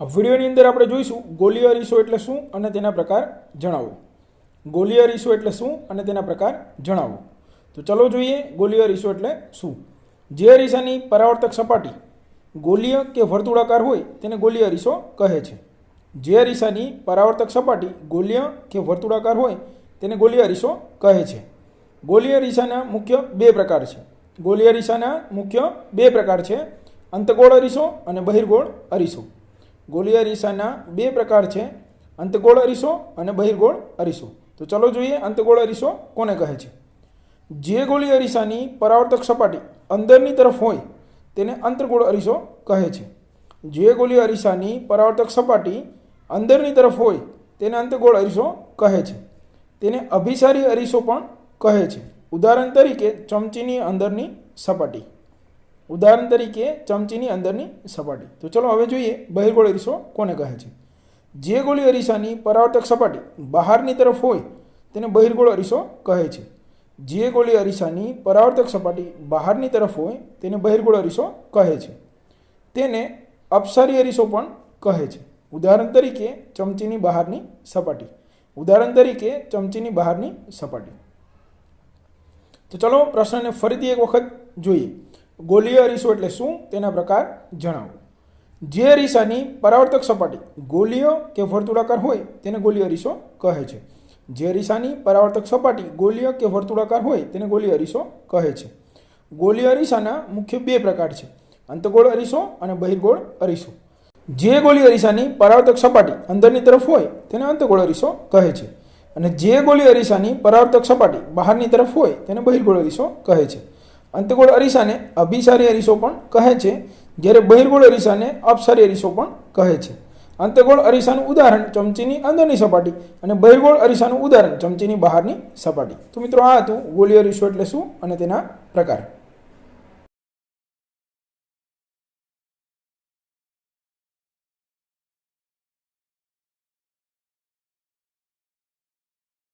આ વિડીયોની અંદર આપણે જોઈશું ગોલીય રીસો એટલે શું અને તેના પ્રકાર જણાવો. ગોલીય રીસો એટલે શું અને તેના પ્રકાર જણાવો. તો ચલો જોઈએ ગોલીય રીસો એટલે શું? જે રીસાની પરાવર્તક સપાટી ગોલીય કે વર્તુળાકાર હોય તેને ગોલીય રીસો કહે છે. જે રીસાની પરાવર્તક સપાટી ગોલીય કે વર્તુળાકાર હોય તેને ગોલીય રીસો કહે છે. ગોલીય રીસાના મુખ્ય બે પ્રકાર છે. ગોલીય રીસાના મુખ્ય બે પ્રકાર છે. અંતગોળ અરીસો અને બહિર્ગોળ અરીસો ગોલીય અરીસાના બે પ્રકાર છે, અંતગોળ અરીસો અને બહિર્ગોળ અરીસો. તો ચલો જોઈએ અંતગોળ અરીસો કોને કહે છે. જે ગોલી અરીસાની પરાવર્તક સપાટી અંદરની તરફ હોય તેને અંતર્ગોળ અરીસો કહે છે. જે ગોલી અરીસાની પરાવર્તક સપાટી અંદરની તરફ હોય તેને અંતગોળ અરીસો કહે છે. તેને અભિસારી અરીસો પણ કહે છે. ઉદાહરણ તરીકે ચમચીની અંદરની સપાટી. ઉદાહરણ તરીકે ચમચીની અંદરની સપાટી. તો ચલો હવે જોઈએ બહિર્ગોળ અરીસો કોને કહે છે? જે ગોળી અરીસાની પરાવર્તક સપાટી બહારની તરફ હોય તેને બહિર્ગોળ અરીસો કહે છે. જે ગોળી અરીસાની પરાવર્તક સપાટી બહારની તરફ હોય તેને બહિર્ગોળ અરીસો કહે છે. તેને અપસારી અરીસો પણ કહે છે. ઉદાહરણ તરીકે ચમચીની બહારની સપાટી. ઉદાહરણ તરીકે ચમચીની બહારની સપાટી. તો ચલો પ્રશ્નને ફરીથી એક વખત જોઈએ. ગોલીય અરીસો એટલે શું? તેના પ્રકાર જણાવો. જે અરીસાની પરાવર્તક સપાટી, ગોલીય કે વર્તુળાકાર હોય, તેને ગોલીય અરીસો કહે છે. જે અરીસાની પરાવર્તક સપાટી, ગોલીય કે વર્તુળાકાર હોય, તેને ગોલીય અરીસો કહે છે. ગોલીય અરીસાના મુખ્ય બે પ્રકાર છે. અંતગોળ અરીસો અને બહિર્ગોળ અરીસો. જે ગોલીય અરીસાની પરાવર્તક સપાટી અંદરની તરફ હોય, તેને અંતગોળ અરીસો કહે છે. અને જે ગોલીય અરીસાની પરાવર્તક સપાટી બહારની તરફ હોય, તેને બહિર્ગોળ અરીસો કહે છે. અંતગોળ અરીસાને અભિસારી અરીસો પણ કહે છે. જ્યારે બહિર્ગોળ અરીસાને અપસારી અરીસો પણ કહે છે. અંતગોળ અરીસાનું ઉદાહરણ ચમચીની અંદરની સપાટી અને બહિર્ગોળ અરીસાનું ઉદાહરણ ચમચીની બહારની સપાટી. તો મિત્રો આ હતું ગોળી અરીસો એટલે શું અને તેના પ્રકાર.